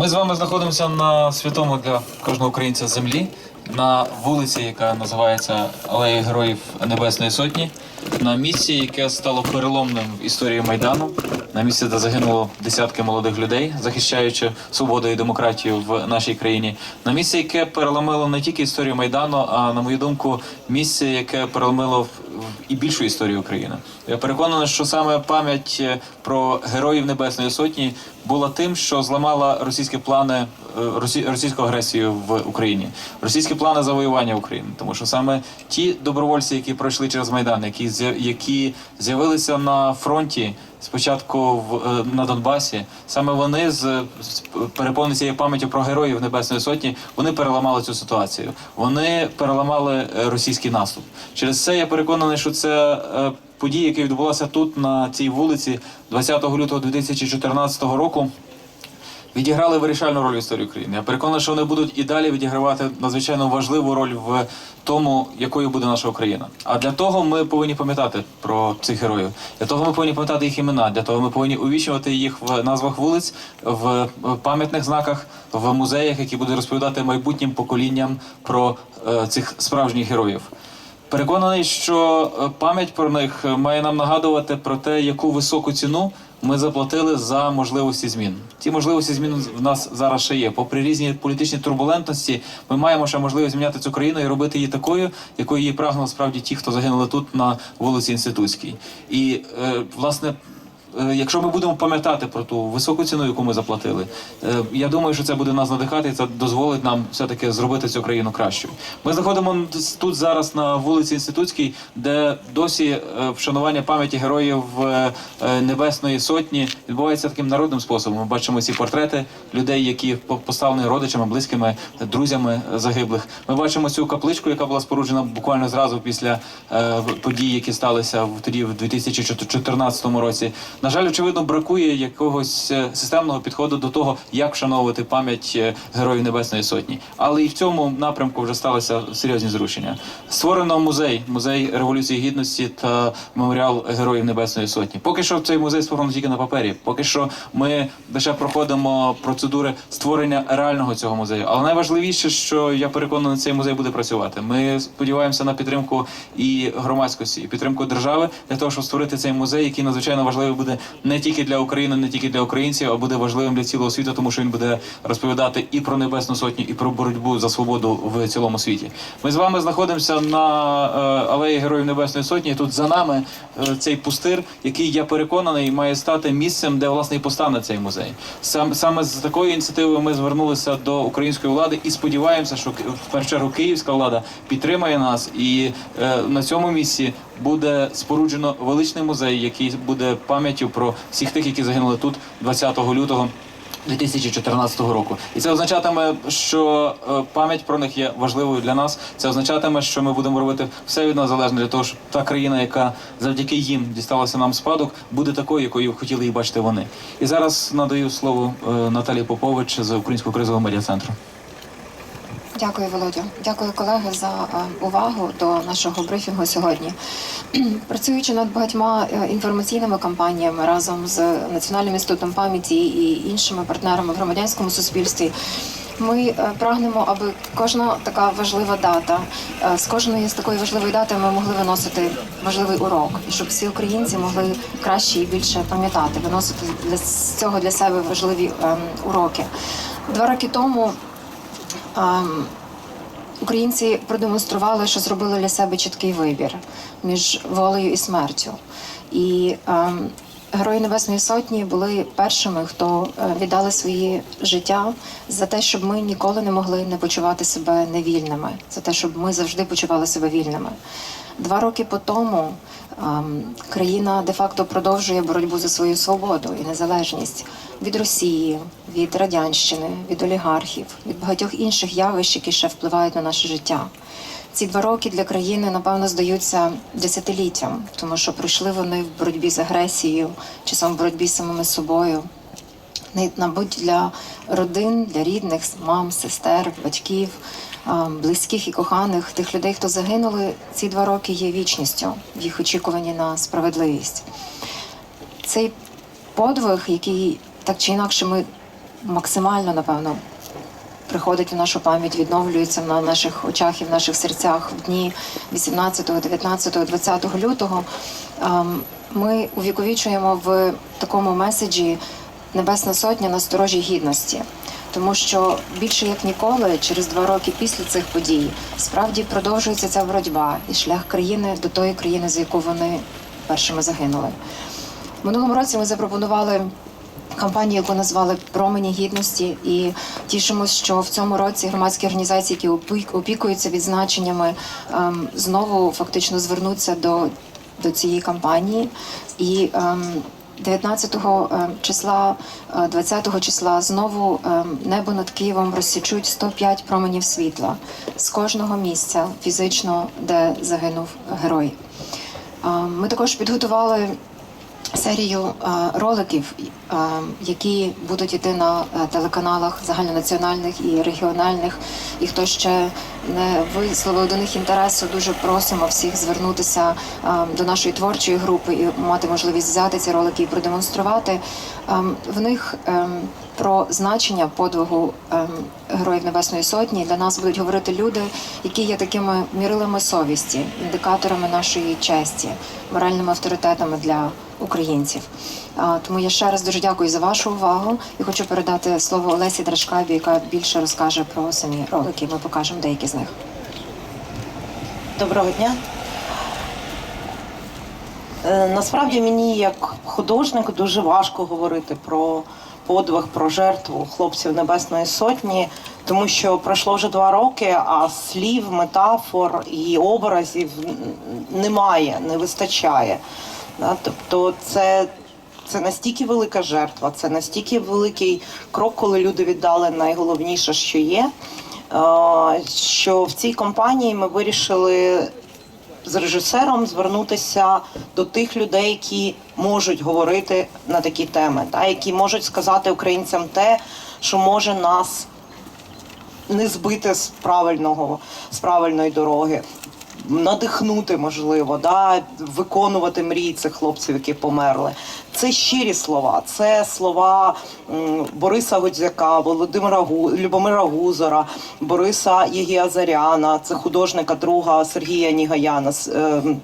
Ми з вами знаходимося на святому для кожного українця землі, на вулиці, яка називається Алея Героїв Небесної Сотні, на місці, яке стало переломним в історії Майдану, на місці, де загинуло десятки молодих людей, захищаючи свободу і демократію в нашій країні, на місце, яке переломило не тільки історію Майдану, а на мою думку, місце, яке переломило і більшу історію України. Я переконаний, що саме пам'ять е, про героїв Небесної Сотні була тим, що зламала російські плани е, російську агресію в Україні, російські плани завоювання України, тому що саме ті добровольці, які пройшли через майдан, які які з'явилися на фронті. Спочатку в е, на Донбасі саме вони з, з цією пам'яттю про героїв Небесної Сотні. Вони переламали цю ситуацію. Вони переламали е, російський наступ. Через це я переконаний, що це Події, подія, яка відбулася тут на цій вулиці 20 лютого 2014 року відіграли вирішальну роль в історії України. Я переконаний, що вони будуть і далі відігравати надзвичайно важливу роль в тому, якою буде наша Україна. А для того ми повинні пам'ятати про цих героїв. Для того ми повинні пам'ятати їх імена. Для того ми повинні увічнювати їх в назвах вулиць, в пам'ятних знаках, в музеях, які будуть розповідати майбутнім поколінням про е, цих справжніх героїв. Переконаний, що е, пам'ять про них е, має нам нагадувати про те, яку високу ціну ми заплатили за можливості змін. Ті можливості змін в нас зараз ще є. Попри різні політичні турбулентності, ми маємо ще можливість зміняти цю країну і робити її такою, якою її прагнули справді ті, хто загинули тут на вулиці Інститутській. І е, власне. Е, Якщо ми будемо пам'ятати про ту високу ціну, яку ми заплатили, е, я думаю, що це буде нас надихати, і це дозволить нам все-таки зробити цю країну кращою. Ми знаходимо тут зараз на вулиці Інститутській, де досі е, вшанування пам'яті героїв Небесної Сотні відбувається таким народним способом. Ми бачимо ці портрети людей, які по- поставлені родичами, близькими, друзями загиблих. Ми бачимо цю капличку, яка була споруджена буквально зразу після подій, які сталися тоді, в 2014 році. На жаль, очевидно, бракує якогось е, системного підходу до того, як вшановувати пам'ять е, героїв Небесної Сотні. Але і в цьому напрямку вже сталися серйозні зрушення. Створено музей, музей революції гідності та меморіал героїв Небесної Сотні. Поки що цей музей створений тільки на папері. Поки що ми лише проходимо процедури створення реального цього музею. Але найважливіше, що я переконаний, цей музей буде працювати. Ми сподіваємося на підтримку і громадськості, і підтримку держави для того, щоб створити цей музей, який надзвичайно важливий буде не тільки для України, не тільки для українців, а буде важливим для цілого світу, тому що він буде розповідати і про небесну сотню, і про боротьбу за свободу в цілому світі. Ми з вами знаходимося на е, алеї Героїв Небесної Сотні. Тут за нами е, цей пустир, який я переконаний має стати місцем, де власне і постане цей музей. Сам саме з такою ініціативою ми звернулися до української влади і сподіваємося, що в першу чергу київська влада підтримає нас, і е, на цьому місці буде споруджено величний музей, який буде пам'яттю про всіх тих, які загинули тут 20 лютого. 2014 року, і це означатиме, що е, пам'ять про них є важливою для нас. Це означатиме, що ми будемо робити все від нас залежне для того, щоб та країна, яка завдяки їм дісталася нам спадок, буде такою, якою хотіли її бачити вони. І зараз надаю слово е, Наталії Попович з Українського кризового медіа центру. Дякую, Володю. Дякую, колеги, за е, увагу до нашого брифінгу сьогодні. Працюючи над багатьма е, інформаційними кампаніями разом з Національним інститутом пам'яті і іншими партнерами в громадянському суспільстві. Ми е, прагнемо, аби кожна така важлива дата з кожної з такої важливої дати ми могли виносити важливий урок, і щоб всі українці могли краще і більше пам'ятати, виносити для цього для себе важливі ем, уроки. Два роки тому Ем, Українці продемонстрували, що зробили для себе чіткий вибір між волею і смертю. І ем, Герої Небесної Сотні були першими, хто е, віддали свої життя за те, щоб ми ніколи не могли не почувати себе невільними, за те, щоб ми завжди почували себе вільними. Два роки по тому ем, країна де-факто продовжує боротьбу за свою свободу і незалежність від Росії, від радянщини, від олігархів, від багатьох інших явищ, які ще впливають на наше життя. Ці два роки для країни, напевно, здаються десятиліттям, тому що пройшли вони в боротьбі з агресією, часом в боротьбі з самими собою. Мабуть, для родин, для рідних, мам, сестер, батьків, близьких і коханих, тих людей, хто загинули, ці два роки є вічністю в їх очікуванні на справедливість. Цей подвиг, який так чи інакше ми максимально, напевно, приходить в нашу пам'ять, відновлюється на наших очах і в наших серцях в дні 18, 19, 20 лютого. Ем, Ми увіковічуємо в такому меседжі Небесна Сотня на сторожі гідності. Тому що більше як ніколи, через два роки після цих подій, справді продовжується ця боротьба і шлях країни до тої країни, за яку вони першими загинули. Минулому році ми запропонували кампанію, яку назвали Промені гідності, і тішимось, що в цьому році громадські організації, які опік- опікуються відзначеннями, ем, знову фактично звернуться до, до цієї кампанії. І ем, 19 е, числа, е, 20 числа знову е, небо над Києвом розсічуть 105 променів світла з кожного місця фізично, де загинув герой. Е, Ми також підготували серію е, роликів, е, які будуть йти на е, телеканалах загальнонаціональних і регіональних. І хто ще не висловив до них інтересу, дуже просимо всіх звернутися до нашої творчої групи і мати можливість взяти ці ролики і продемонструвати. Е, В них е, про значення подвигу ем, Героїв Небесної Сотні для нас будуть говорити люди, які є такими мірилами совісті, індикаторами нашої честі, моральними авторитетами для українців. Тому я ще раз дуже дякую за вашу увагу і хочу передати слово Олесі Драшкабі, яка більше розкаже про самі ролики. Ми покажемо деякі з них. Доброго дня. Е, Насправді мені, як художнику, дуже важко говорити про подвиг, про жертву хлопців Небесної Сотні, тому що пройшло вже два роки, а слів, метафор і образів немає, не вистачає. Тобто це, це настільки велика жертва, це настільки великий крок, коли люди віддали найголовніше, що є. Що в цій компанії ми вирішили з режисером звернутися до тих людей, які можуть говорити на такі теми, та які можуть сказати українцям те, що може нас не збити з правильного з правильної дороги. Надихнути можливо, да, виконувати мрії цих хлопців, які померли. Це щирі слова. Це слова Бориса Годзяка, Володимира Гу, Любомира Гузора, Бориса Єгіазаряна, це художника друга Сергія Нігаяна. ем,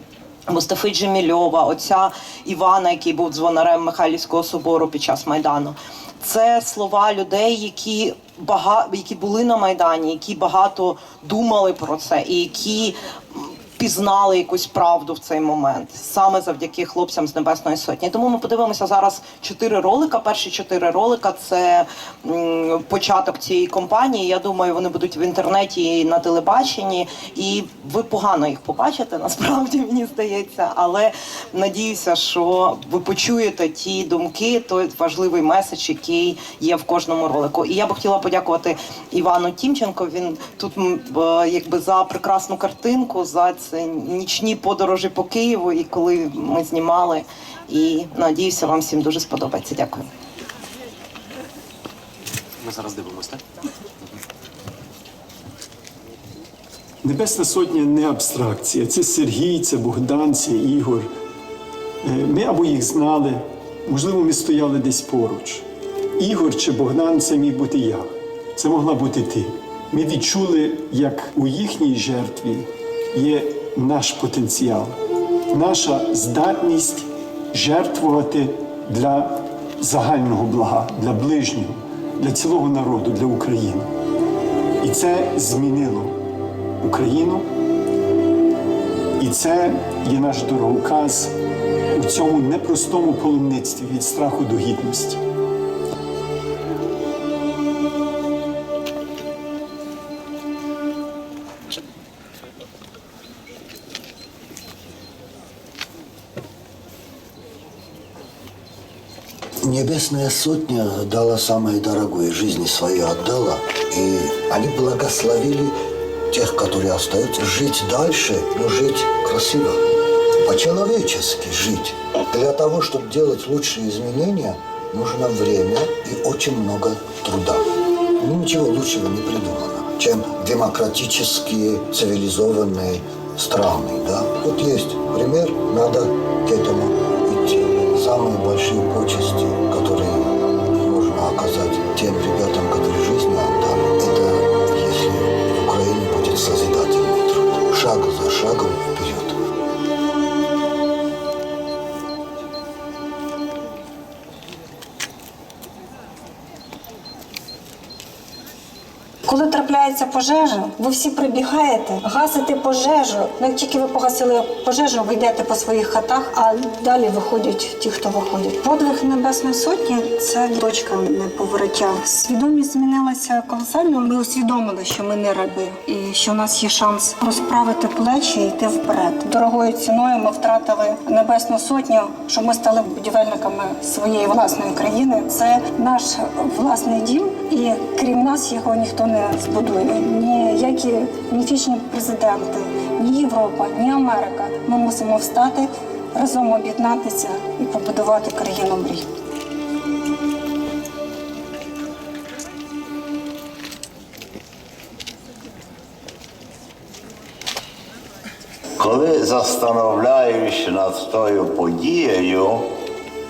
Мустафи Джемільова, отця Івана, який був дзвонарем Михайлівського собору під час майдану. Це слова людей, які бага... які були на майдані, які багато думали про це, і які пізнали якусь правду в цей момент саме завдяки хлопцям з Небесної Сотні. Тому ми подивимося зараз чотири ролика. Перші чотири ролика це початок цієї компанії. Я думаю, вони будуть в інтернеті і на телебаченні, і ви погано їх побачите. Насправді мені здається, але надіюся, що ви почуєте ті думки, той важливий меседж, який є в кожному ролику. І я би хотіла подякувати Івану Тімченко. Він тут е, якби за прекрасну картинку, за це нічні подорожі по Києву, і коли ми знімали. І надіюся, вам всім дуже сподобається. Дякую. Ми зараз дивимося, так? Небесна Сотня не абстракція. Це Сергій, це Богдан, це Ігор. Е, Ми або їх знали, можливо, ми стояли десь поруч. Ігор чи Богдан це міг бути я. Це могла бути ти. Ми відчули, як у їхній жертві є наш потенціал, наша здатність жертвувати для загального блага, для ближнього, для цілого народу, для України. І це змінило Україну. І це є наш дороговказ у цьому непростому паломництві від страху до гідності. Небесная сотня дала самое дорогое, жизни свои отдала. И они благословили тех, которые остаются, жить дальше, но жить красиво, по-человечески жить. Для того, чтобы делать лучшие изменения, нужно время и очень много труда. Ну, ничего лучшего не придумано, чем демократические, цивилизованные страны. Да? Вот есть пример, надо к этому. Самые большие почести, которые можно оказать тем, ребятам, пожежа, ви всі прибігаєте, гасите пожежу. Ну, як тільки ви погасили пожежу, ви йдете по своїх хатах, а далі виходять ті, хто виходять. Подвиг Небесної Сотні це точка неповороття. Свідомість змінилася колосально. Ми усвідомили, що ми не раби, і що у нас є шанс розправити плечі і йти вперед. Дорогою ціною ми втратили Небесну Сотню, що ми стали будівельниками своєї власної країни. Це наш власний дім, і крім нас його ніхто не збудує. Ніякі міфічні президенти, ні Європа, ні Америка. Ми мусимо встати разом об'єднатися і побудувати країну мрій. Коли застановляюсь над тою подією,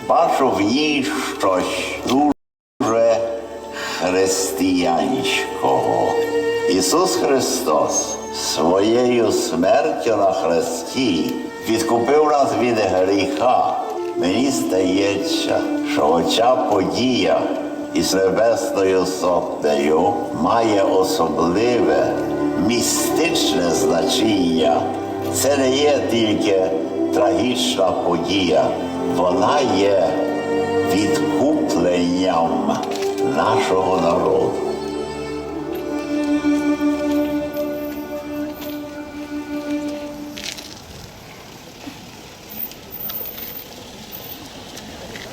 бачу в ній щось християнського. Ісус Христос своєю смертю на хресті відкупив нас від гріха. Мені здається, що оця подія із небесною сотнею має особливе містичне значення. Це не є тільки трагічна подія, вона є відкупленням нашого народу.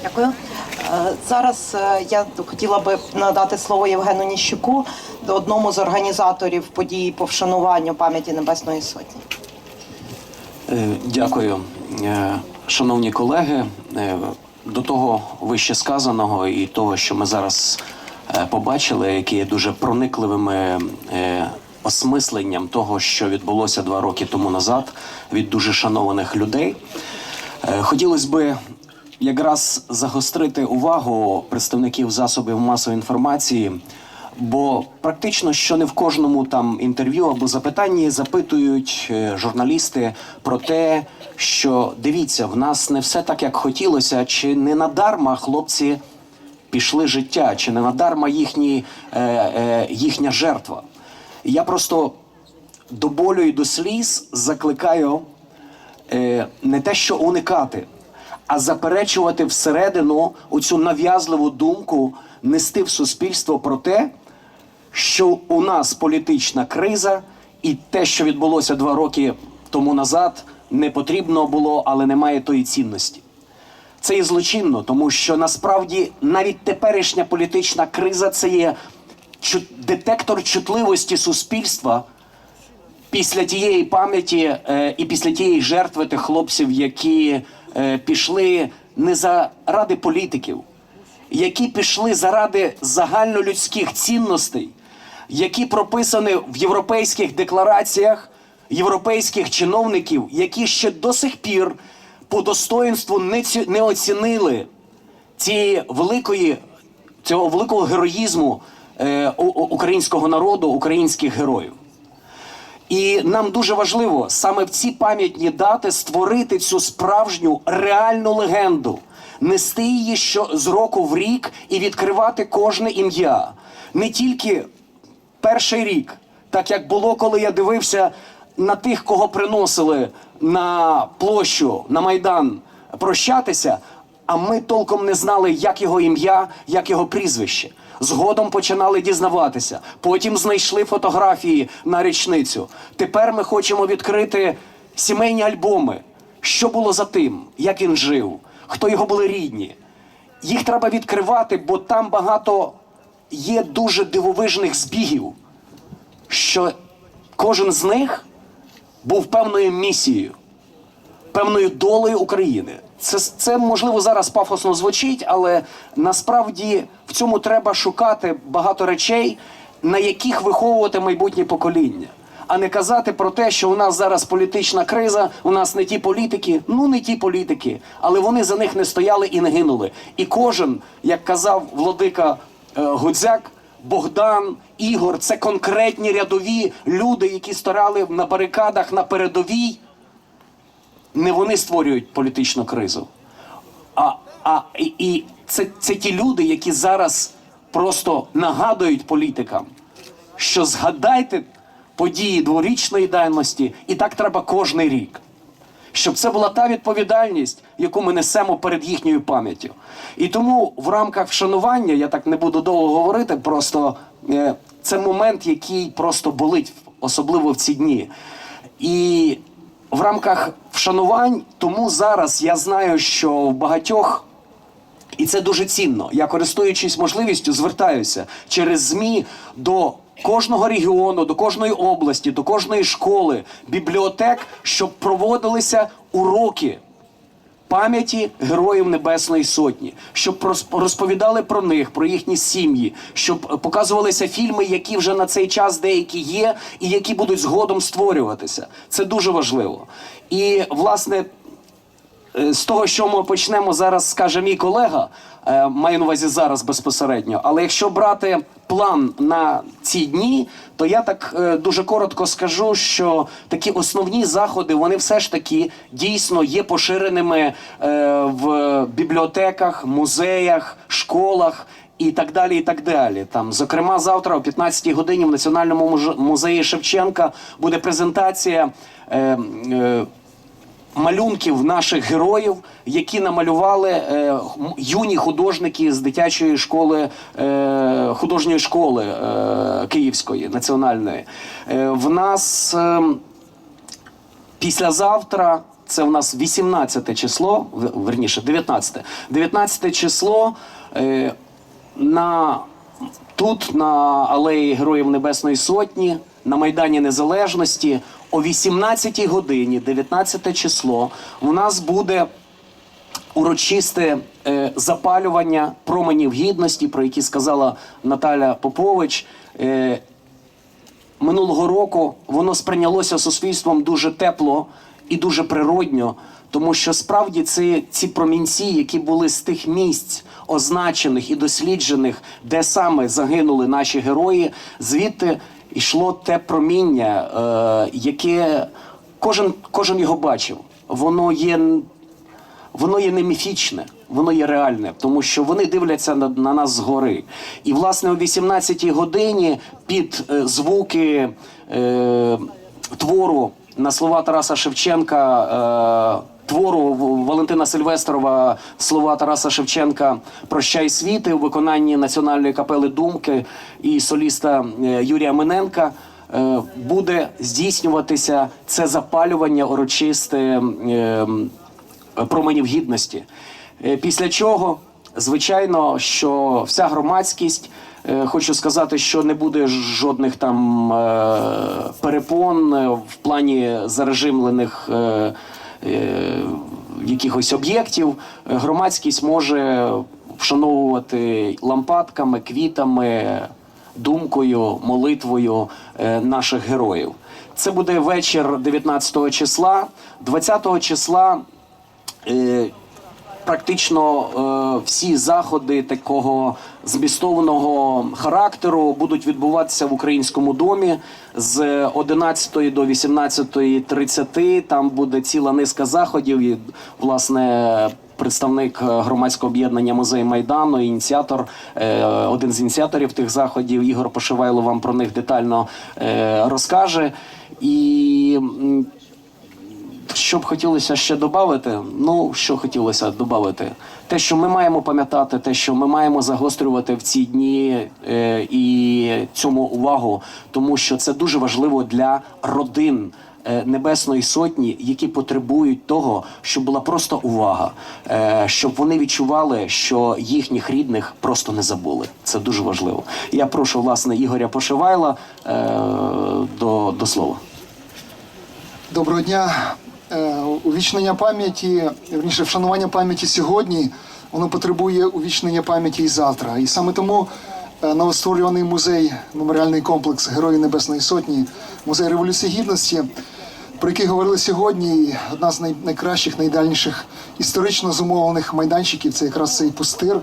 Дякую. Е, Зараз е, я хотіла би надати слово Євгену Ніщуку, одному з організаторів події по вшануванню пам'яті Небесної Сотні. Е, Дякую, шановні колеги. До того вище сказаного і того, що ми зараз побачили, які є дуже проникливими е, осмисленням того, що відбулося два роки тому назад від дуже шанованих людей. Е, Хотілося би якраз загострити увагу представників засобів масової інформації, бо практично що не в кожному там інтерв'ю або запитанні запитують е, журналісти про те, що дивіться, в нас не все так, як хотілося, чи не надарма хлопці пішли життя, чи не надарма їхні, е, е, їхня жертва. Я просто до болю і до сліз закликаю е, не те, що уникати, а заперечувати всередину оцю нав'язливу думку, нести в суспільство про те, що у нас політична криза, і те, що відбулося два роки тому назад, не потрібно було, але немає тої цінності. Це є злочинно, тому що насправді навіть теперішня політична криза це є детектор чутливості суспільства після тієї пам'яті е, і після тієї жертви тих хлопців, які е, пішли не заради політиків, які пішли заради загальнолюдських цінностей, які прописані в європейських деклараціях європейських чиновників, які ще до сих пір по достоїнству не, не оцінили цієї великої, цього великого героїзму е, українського народу, українських героїв. І нам дуже важливо саме в ці пам'ятні дати створити цю справжню реальну легенду, нести її що з року в рік і відкривати кожне ім'я. Не тільки перший рік, так як було, коли я дивився на тих, кого приносили на площу, на майдан прощатися. А ми толком не знали, як його ім'я, як його прізвище. Згодом починали дізнаватися. Потім знайшли фотографії на річницю. Тепер ми хочемо відкрити сімейні альбоми. Що було за тим, як він жив, хто його були рідні. Їх треба відкривати, бо там багато є дуже дивовижних збігів, що кожен з них був певною місією, певною долею України. Це, це можливо зараз пафосно звучить, але насправді в цьому треба шукати багато речей, на яких виховувати майбутнє покоління. А не казати про те, що у нас зараз політична криза, у нас не ті політики, ну не ті політики, але вони за них не стояли і не гинули. І кожен, як казав владика Гудзяк, Богдан, Ігор це конкретні рядові люди, які стояли на барикадах на передовій. Не вони створюють політичну кризу. А, а і, і це, це ті люди, які зараз просто нагадують політикам, що згадайте події дворічної давності, і так треба кожний рік. Щоб це була та відповідальність, яку ми несемо перед їхньою пам'яттю. І тому в рамках вшанування, я так не буду довго говорити, просто е, це момент, який просто болить, особливо в ці дні. І в рамках вшанувань, тому зараз я знаю, що в багатьох і це дуже цінно. Я користуючись можливістю, звертаюся через ЗМІ до кожного регіону, до кожної області, до кожної школи, бібліотек, щоб проводилися уроки пам'яті героїв Небесної Сотні, щоб розповідали про них, про їхні сім'ї, щоб показувалися фільми, які вже на цей час деякі є, і які будуть згодом створюватися. Це дуже важливо. І власне. Е, З того, що ми почнемо зараз, скаже мій колега, е, маю на увазі зараз безпосередньо. Але якщо брати план на ці дні, то я так е, дуже коротко скажу, що такі основні заходи вони все ж таки дійсно є поширеними в бібліотеках, музеях, школах. І так далі, і так далі. Там, зокрема, завтра о 15-й годині в Національному музеї Шевченка буде презентація е, е, малюнків наших героїв, які намалювали е, юні художники з дитячої школи е, художньої школи е, Київської національної. Е, в нас е, післязавтра. Це в нас 18 число, верніше, 19. 19 число е, на, тут, на алеї Героїв Небесної Сотні, на Майдані Незалежності, о 18 годині, 19 число, у нас буде урочисте е, запалювання променів гідності, про які сказала Наталя Попович. Е, минулого року воно сприйнялося суспільством дуже тепло і дуже природньо, тому що справді ці, ці промінці, які були з тих місць, означених і досліджених, де саме загинули наші герої, звідти йшло те проміння, е, яке кожен, кожен його бачив. Воно є воно є не міфічне, воно є реальне, тому що вони дивляться на, на нас згори. І власне о 18-й годині під е, звуки е, твору на слова Тараса Шевченка. Е, Твору Валентина Сильвестрова слова Тараса Шевченка Прощай світи у виконанні національної капели Думки і соліста е, Юрія Миненка е, буде здійснюватися це запалювання урочисте е, променів гідності. Після чого, звичайно, що вся громадськість, хочу сказати, що не буде жодних там перепон в плані зарежимлених. Е, Якихось об'єктів Е, громадськість може вшановувати лампадками, квітами, думкою, молитвою е, наших героїв. Це буде вечір 19 числа, 20 числа. Практично е, всі заходи такого змістовного характеру будуть відбуватися в українському домі з 11 до 18.30. Там буде ціла низка заходів. І, власне, представник е, громадського об'єднання музей Майдану, ініціатор, е, один з ініціаторів тих заходів, Ігор Пошивайло вам про них детально розкаже. І що б хотілося ще додати? Ну, що хотілося додати? Те, що ми маємо пам'ятати, те, що ми маємо загострювати в ці дні е, і цьому увагу, тому що це дуже важливо для родин. е, Небесної сотні, які потребують того, щоб була просто увага, е, щоб вони відчували, що їхніх рідних просто не забули. Це дуже важливо. Я прошу власне Ігоря Пошивайла е, до, до слова. Доброго дня. Е, Увічнення пам'яті, верніше, вшанування пам'яті сьогодні, воно потребує увічнення пам'яті і завтра. І саме тому е, новостворюваний музей, меморіальний комплекс Герої Небесної Сотні, музей Революції Гідності про який говорили сьогодні, одна з найкращих, найдальніших історично зумовлених майданчиків це якраз цей пустир.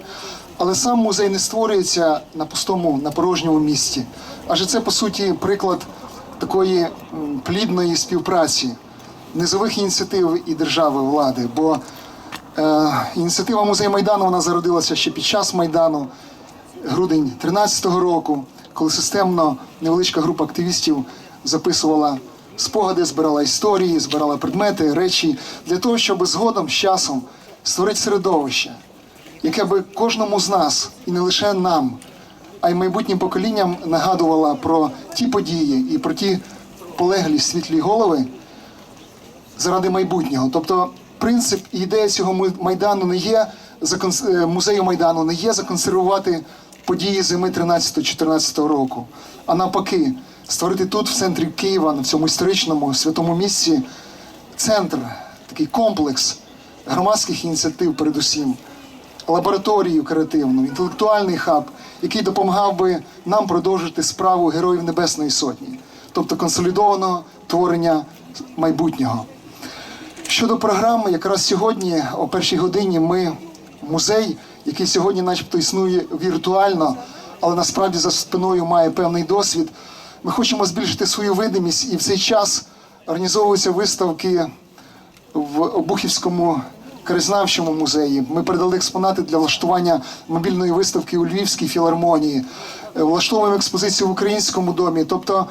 Але сам музей не створюється на пустому, на порожньому місці. Адже це, по суті, приклад такої плідної співпраці низових ініціатив і держави влади. Бо е, ініціатива музей Майдану вона зародилася ще під час Майдану, грудень 13-го року, коли системно невеличка група активістів записувала спогади, збирала історії, збирала предмети, речі для того, щоб згодом з часом створити середовище, яке би кожному з нас, і не лише нам, а й майбутнім поколінням нагадувала про ті події і про ті полеглі світлі голови заради майбутнього. Тобто принцип і ідея цього майдану не є е, музею майдану не є законсервувати події зими 13-14 року, а навпаки, створити тут, в центрі Києва, на цьому історичному святому місці, центр, такий комплекс громадських ініціатив, передусім, лабораторію креативну, інтелектуальний хаб, який допомагав би нам продовжити справу Героїв Небесної Сотні, тобто консолідованого творення майбутнього. Щодо програми, якраз сьогодні, о першій годині, ми музей, який сьогодні, начебто, існує віртуально, але насправді за спиною має певний досвід. Ми хочемо збільшити свою видимість, і в цей час організовуються виставки в Обухівському краєзнавчому музеї. Ми передали експонати для влаштування мобільної виставки у Львівській філармонії, Е, влаштовуємо експозицію в українському домі. Тобто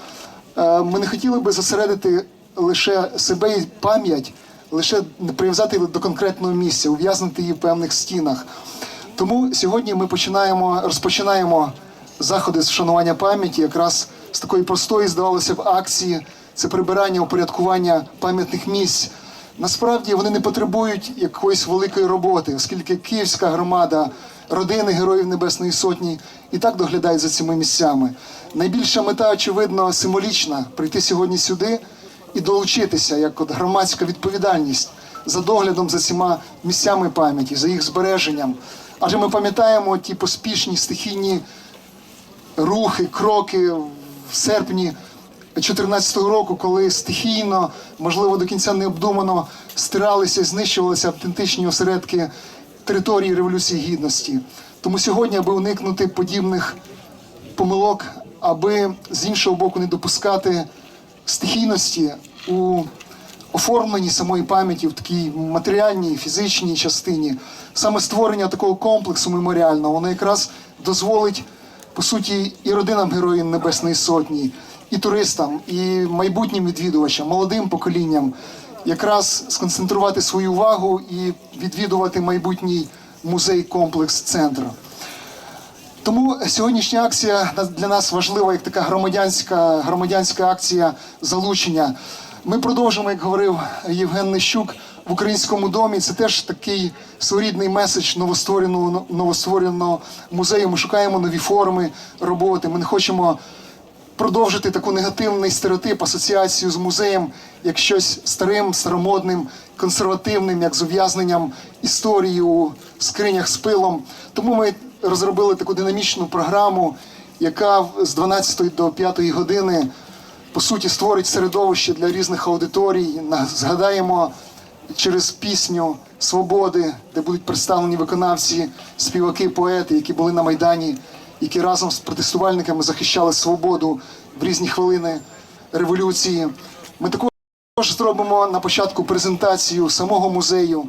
е, ми не хотіли би зосередити лише себе і пам'ять, лише прив'язати до конкретного місця, ув'язнити її в певних стінах. Тому сьогодні ми починаємо розпочинаємо заходи з вшанування пам'яті, якраз з такої простої, здавалося б, акції. Це прибирання, упорядкування пам'ятних місць. Насправді вони не потребують якоїсь великої роботи, оскільки Київська громада, родини Героїв Небесної Сотні і так доглядають за цими місцями. Найбільша мета, очевидно, символічна прийти сьогодні сюди і долучитися як от громадська відповідальність за доглядом за цими місцями пам'яті, за їх збереженням. Адже ми пам'ятаємо ті поспішні стихійні рухи, кроки в серпні 2014 року, коли стихійно, можливо, до кінця необдумано стиралися і знищувалися автентичні осередки території Революції Гідності. Тому сьогодні, аби уникнути подібних помилок, аби з іншого боку не допускати стихійності у оформленні самої пам'яті в такій матеріальній, фізичній частині, саме створення такого комплексу меморіального, воно якраз дозволить по суті і родинам Героїв Небесної Сотні, і туристам, і майбутнім відвідувачам, молодим поколінням якраз сконцентрувати свою увагу і відвідувати майбутній музей-комплекс центру. Тому сьогоднішня акція для нас важлива як така громадянська, громадянська акція залучення. Ми продовжимо, як говорив Євген Нищук, в українському домі. Це теж такий своєрідний меседж новоствореного новоствореного музею. Ми шукаємо нові форми роботи. Ми не хочемо продовжити таку негативний стереотип, асоціацію з музеєм як щось старим, старомодним, консервативним, як з ув'язненням історії у скринях з пилом. Тому ми розробили таку динамічну програму, яка з 12 до 5 години по суті створить середовище для різних аудиторій. Згадаємо через пісню Свободи, де будуть представлені виконавці, співаки, поети, які були на Майдані, які разом з протестувальниками захищали свободу в різні хвилини революції. Ми також зробимо на початку презентацію самого музею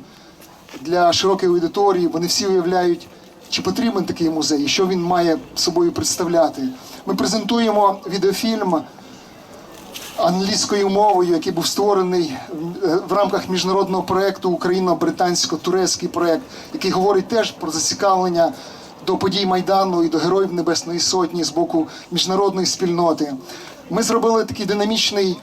для широкої аудиторії. Вони всі уявляють, чи потрібен такий музей, що він має собою представляти. Ми презентуємо відеофільм англійською мовою, який був створений е, в рамках міжнародного проєкту Україно-британсько-турецький проєкт, який говорить теж про зацікавлення до подій Майдану і до Героїв Небесної Сотні з боку міжнародної спільноти. Ми зробили такий динамічний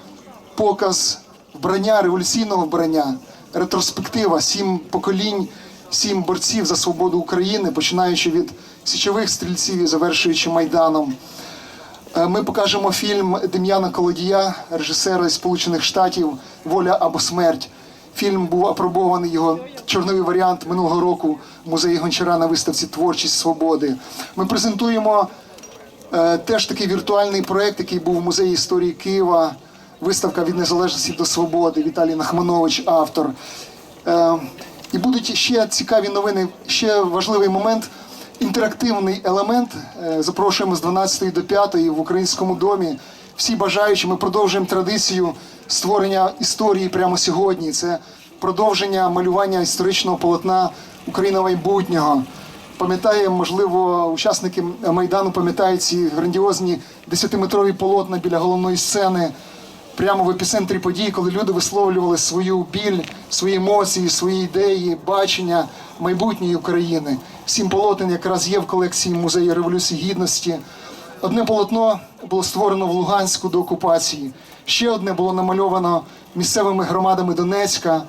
показ вбрання, революційного вбрання, ретроспектива, сім поколінь, сім борців за свободу України, починаючи від січових стрільців і завершуючи Майданом. Е, Ми покажемо фільм Дем'яна Колодія, режисера Сполучених Штатів Воля або смерть. Фільм був апробований його чорновий варіант минулого року музеї Гончара на виставці Творчість свободи. Ми презентуємо е, теж такий віртуальний проєкт, який був в музеї історії Києва виставка від незалежності до свободи. Віталій Нахманович, автор. Е, І будуть ще цікаві новини. Ще важливий момент. Інтерактивний елемент. Е, Запрошуємо з 12 до 5 в українському домі. Всі бажаючі, ми продовжуємо традицію створення історії прямо сьогодні. Це продовження малювання історичного полотна Україна майбутнього. Пам'ятає, можливо, учасники Майдану пам'ятають ці грандіозні 10-метрові полотна біля головної сцени прямо в епіцентрі подій, коли люди висловлювали свою біль, свої емоції, свої ідеї, бачення майбутньої України. Сім полотен якраз є в колекції музею Революції Гідності. Одне полотно було створено в Луганську до окупації. Ще одне було намальовано місцевими громадами Донецька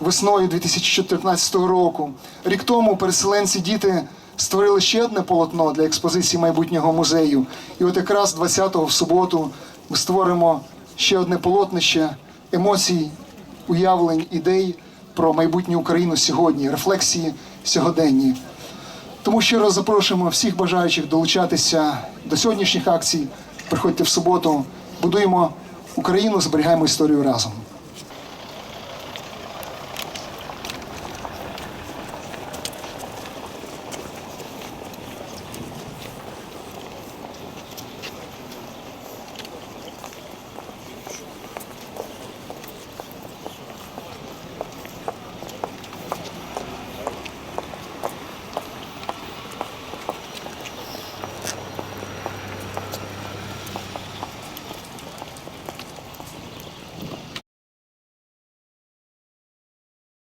весною 2014 року. Рік тому переселенці діти створили ще одне полотно для експозиції майбутнього музею. І от якраз 20-го в суботу ми створимо ще одне полотнище емоцій, уявлень, ідей про майбутню Україну сьогодні, рефлексії сьогоденні. Тому щиро запрошуємо всіх бажаючих долучатися до сьогоднішніх акцій. Приходьте в суботу, будуємо Україну, зберігаємо історію разом.